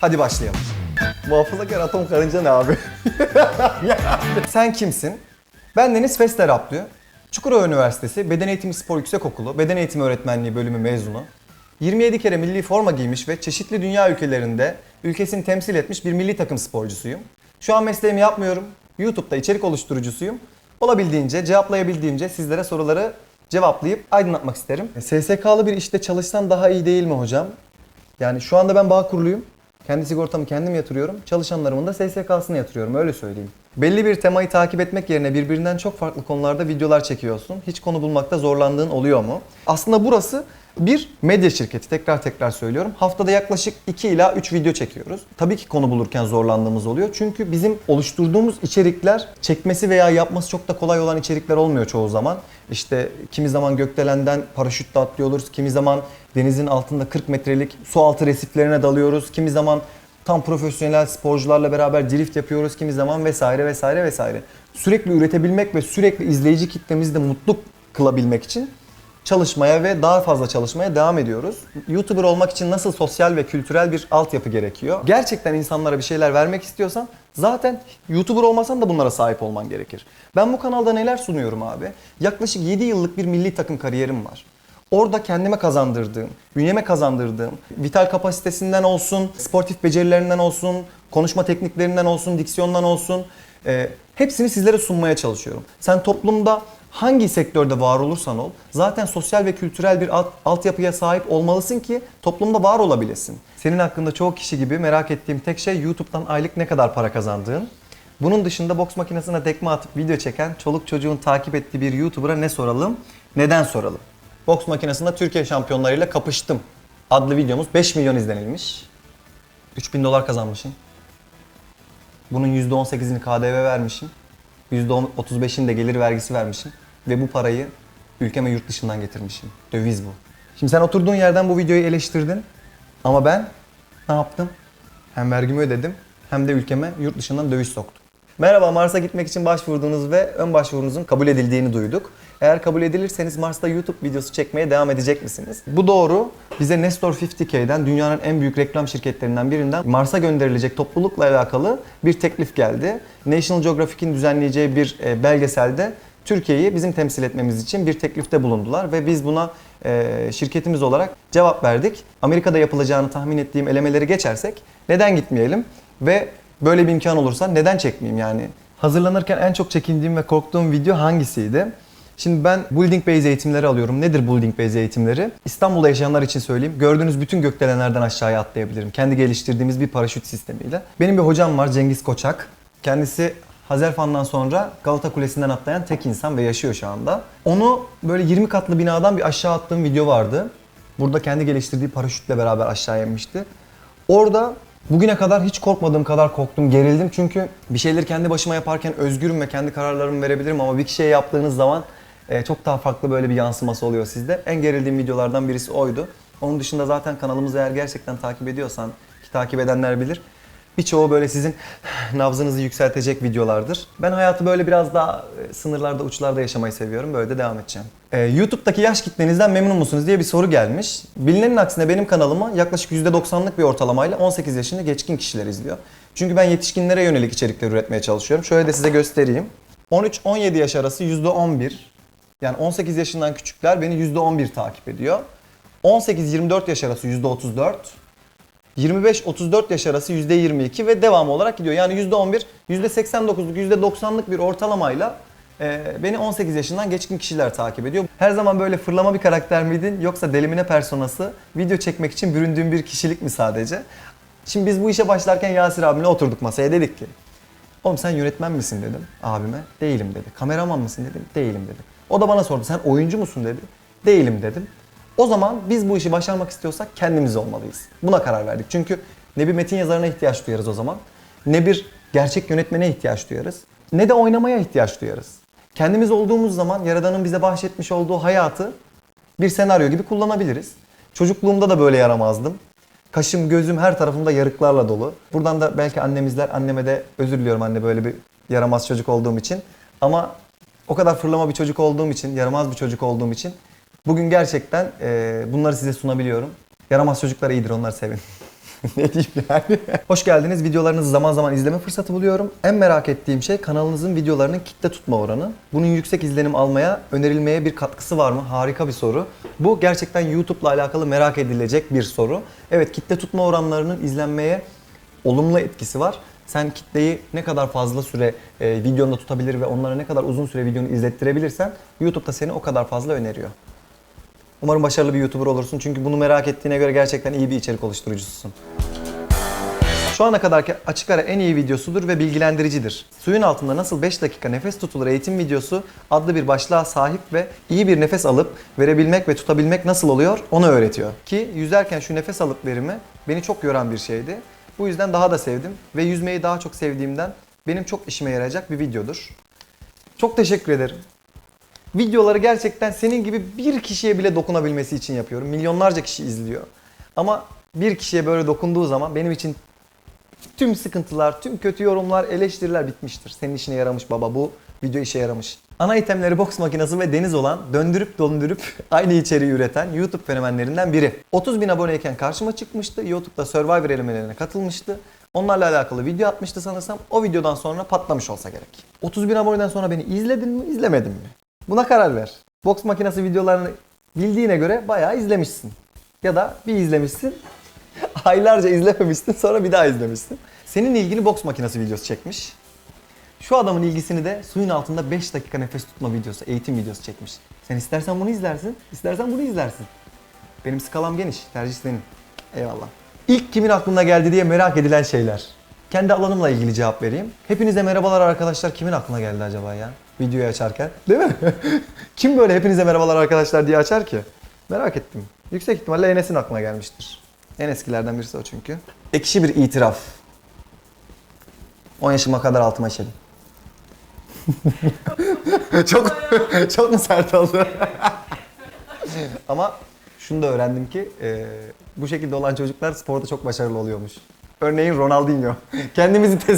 Hadi başlayalım. Muhafazakar atom karınca ne abi? Sen kimsin? Ben Deniz Fester Aplü. Çukurova Üniversitesi Beden Eğitimi Spor Yüksekokulu Beden Eğitimi Öğretmenliği bölümü mezunu. 27 kere milli forma giymiş ve çeşitli dünya ülkelerinde ülkesini temsil etmiş bir milli takım sporcusuyum. Şu an mesleğimi yapmıyorum. YouTube'da içerik oluşturucusuyum. Olabildiğince, cevaplayabildiğimce sizlere soruları cevaplayıp aydınlatmak isterim. SSK'lı bir işte çalışsan daha iyi değil mi hocam? Yani şu anda ben bağ kuruluyum. Kendi sigortamı kendim yatırıyorum. Çalışanlarımın da SSK'sını yatırıyorum öyle söyleyeyim. Belli bir temayı takip etmek yerine birbirinden çok farklı konularda videolar çekiyorsun. Hiç konu bulmakta zorlandığın oluyor mu? Aslında burası bir medya şirketi tekrar tekrar söylüyorum. Haftada yaklaşık 2 ila 3 video çekiyoruz. Tabii ki konu bulurken zorlandığımız oluyor. Çünkü bizim oluşturduğumuz içerikler çekmesi veya yapması çok da kolay olan içerikler olmuyor çoğu zaman. İşte kimi zaman gökdelenden paraşütle atlıyoruz, kimi zaman denizin altında 40 metrelik su altı resiflerine dalıyoruz, kimi zaman tam profesyonel sporcularla beraber drift yapıyoruz, kimi zaman vesaire vesaire vesaire. Sürekli üretebilmek ve sürekli izleyici kitlemizi de mutlu kılabilmek için çalışmaya ve daha fazla çalışmaya devam ediyoruz. YouTuber olmak için nasıl sosyal ve kültürel bir altyapı gerekiyor? Gerçekten insanlara bir şeyler vermek istiyorsan zaten YouTuber olmasan da bunlara sahip olman gerekir. Ben bu kanalda neler sunuyorum abi? Yaklaşık 7 yıllık bir milli takım kariyerim var. Orada kendime kazandırdığım, bünyeme kazandırdığım, vital kapasitesinden olsun, sportif becerilerinden olsun, konuşma tekniklerinden olsun, diksiyondan olsun, e, hepsini sizlere sunmaya çalışıyorum. Sen toplumda hangi sektörde var olursan ol, zaten sosyal ve kültürel bir alt, altyapıya sahip olmalısın ki toplumda var olabilesin. Senin hakkında çoğu kişi gibi merak ettiğim tek şey YouTube'dan aylık ne kadar para kazandığın. Bunun dışında boks makinesine tekme atıp video çeken, çoluk çocuğun takip ettiği bir YouTuber'a ne soralım, neden soralım? Boks makinesinde Türkiye şampiyonlarıyla kapıştım adlı videomuz 5 milyon izlenilmiş. 3000 dolar kazanmışım. Bunun %18'ini KDV vermişim. %35'ini de gelir vergisi vermişim. Ve bu parayı ülkeme yurt dışından getirmişim. Döviz bu. Şimdi sen oturduğun yerden bu videoyu eleştirdin. Ama ben ne yaptım? Hem vergimi ödedim hem de ülkeme yurt dışından döviz soktum. Merhaba Mars'a gitmek için başvurdunuz ve ön başvurunuzun kabul edildiğini duyduk. Eğer kabul edilirseniz Mars'ta YouTube videosu çekmeye devam edecek misiniz? Bu doğru. Bize Nestor 50K'den dünyanın en büyük reklam şirketlerinden birinden Mars'a gönderilecek toplulukla alakalı bir teklif geldi. National Geographic'in düzenleyeceği bir e, belgeselde Türkiye'yi bizim temsil etmemiz için bir teklifte bulundular ve biz buna e, şirketimiz olarak cevap verdik. Amerika'da yapılacağını tahmin ettiğim elemeleri geçersek neden gitmeyelim ve böyle bir imkan olursa neden çekmeyeyim yani? Hazırlanırken en çok çekindiğim ve korktuğum video hangisiydi? Şimdi ben building base eğitimleri alıyorum. Nedir building base eğitimleri? İstanbul'da yaşayanlar için söyleyeyim. Gördüğünüz bütün gökdelenlerden aşağıya atlayabilirim. Kendi geliştirdiğimiz bir paraşüt sistemiyle. Benim bir hocam var Cengiz Koçak. Kendisi Hazerfan'dan sonra Galata Kulesi'nden atlayan tek insan ve yaşıyor şu anda. Onu böyle 20 katlı binadan bir aşağı attığım video vardı. Burada kendi geliştirdiği paraşütle beraber aşağı inmişti. Orada bugüne kadar hiç korkmadığım kadar korktum, gerildim. Çünkü bir şeyleri kendi başıma yaparken özgürüm ve kendi kararlarımı verebilirim ama bir kişiye yaptığınız zaman e, çok daha farklı böyle bir yansıması oluyor sizde. En gerildiğim videolardan birisi oydu. Onun dışında zaten kanalımızı eğer gerçekten takip ediyorsan, ki takip edenler bilir, birçoğu böyle sizin nabzınızı yükseltecek videolardır. Ben hayatı böyle biraz daha e, sınırlarda, uçlarda yaşamayı seviyorum. Böyle de devam edeceğim. Ee, YouTube'daki yaş kitlenizden memnun musunuz diye bir soru gelmiş. Bilinenin aksine benim kanalımı yaklaşık %90'lık bir ortalamayla 18 yaşında geçkin kişiler izliyor. Çünkü ben yetişkinlere yönelik içerikler üretmeye çalışıyorum. Şöyle de size göstereyim. 13-17 yaş arası %11. Yani 18 yaşından küçükler beni %11 takip ediyor. 18-24 yaş arası %34. 25-34 yaş arası %22 ve devamı olarak gidiyor. Yani %11, %89'luk, %90'lık bir ortalamayla e, beni 18 yaşından geçkin kişiler takip ediyor. Her zaman böyle fırlama bir karakter miydin yoksa delimine personası video çekmek için büründüğün bir kişilik mi sadece? Şimdi biz bu işe başlarken Yasir abimle oturduk masaya dedik ki Oğlum sen yönetmen misin dedim abime. Değilim dedi. Kameraman mısın dedim. Değilim dedi. O da bana sordu sen oyuncu musun dedi. Değilim dedim. O zaman biz bu işi başarmak istiyorsak kendimiz olmalıyız. Buna karar verdik. Çünkü ne bir metin yazarına ihtiyaç duyarız o zaman. Ne bir gerçek yönetmene ihtiyaç duyarız. Ne de oynamaya ihtiyaç duyarız. Kendimiz olduğumuz zaman Yaradan'ın bize bahşetmiş olduğu hayatı bir senaryo gibi kullanabiliriz. Çocukluğumda da böyle yaramazdım. Kaşım, gözüm her tarafımda yarıklarla dolu. Buradan da belki annemizler, anneme de özür diliyorum anne böyle bir yaramaz çocuk olduğum için. Ama o kadar fırlama bir çocuk olduğum için, yaramaz bir çocuk olduğum için bugün gerçekten e, bunları size sunabiliyorum. Yaramaz çocuklar iyidir, onları sevin. ne diyeyim yani? Hoş geldiniz. Videolarınızı zaman zaman izleme fırsatı buluyorum. En merak ettiğim şey kanalınızın videolarının kitle tutma oranı. Bunun yüksek izlenim almaya, önerilmeye bir katkısı var mı? Harika bir soru. Bu gerçekten YouTube'la alakalı merak edilecek bir soru. Evet kitle tutma oranlarının izlenmeye olumlu etkisi var. Sen kitleyi ne kadar fazla süre e, videonda tutabilir ve onlara ne kadar uzun süre videonu izlettirebilirsen YouTube da seni o kadar fazla öneriyor. Umarım başarılı bir YouTuber olursun çünkü bunu merak ettiğine göre gerçekten iyi bir içerik oluşturucususun. Şu ana kadarki açık ara en iyi videosudur ve bilgilendiricidir. Suyun altında nasıl 5 dakika nefes tutulur eğitim videosu adlı bir başlığa sahip ve iyi bir nefes alıp verebilmek ve tutabilmek nasıl oluyor onu öğretiyor. Ki yüzerken şu nefes alıp verimi beni çok yoran bir şeydi. Bu yüzden daha da sevdim ve yüzmeyi daha çok sevdiğimden benim çok işime yarayacak bir videodur. Çok teşekkür ederim. Videoları gerçekten senin gibi bir kişiye bile dokunabilmesi için yapıyorum. Milyonlarca kişi izliyor. Ama bir kişiye böyle dokunduğu zaman benim için tüm sıkıntılar, tüm kötü yorumlar, eleştiriler bitmiştir. Senin işine yaramış baba bu video işe yaramış. Ana itemleri boks makinesi ve deniz olan döndürüp döndürüp aynı içeriği üreten YouTube fenomenlerinden biri. 30 bin aboneyken karşıma çıkmıştı. YouTube'da Survivor elemelerine katılmıştı. Onlarla alakalı video atmıştı sanırsam. O videodan sonra patlamış olsa gerek. 30 bin aboneden sonra beni izledin mi, izlemedin mi? Buna karar ver. Boks makinesi videolarını bildiğine göre bayağı izlemişsin. Ya da bir izlemişsin, aylarca izlememişsin sonra bir daha izlemişsin. Senin ilgini boks makinesi videosu çekmiş. Şu adamın ilgisini de suyun altında 5 dakika nefes tutma videosu, eğitim videosu çekmiş. Sen istersen bunu izlersin, istersen bunu izlersin. Benim skalam geniş, tercih senin. Eyvallah. İlk kimin aklına geldi diye merak edilen şeyler. Kendi alanımla ilgili cevap vereyim. Hepinize merhabalar arkadaşlar. Kimin aklına geldi acaba ya? Videoyu açarken. Değil mi? Kim böyle hepinize merhabalar arkadaşlar diye açar ki? Merak ettim. Yüksek ihtimalle Enes'in aklına gelmiştir. En eskilerden birisi o çünkü. Ekşi bir itiraf. 10 yaşıma kadar altıma işedim. çok çok mu sert oldu? Ama şunu da öğrendim ki e, bu şekilde olan çocuklar sporda çok başarılı oluyormuş. Örneğin Ronaldinho. Kendimizi test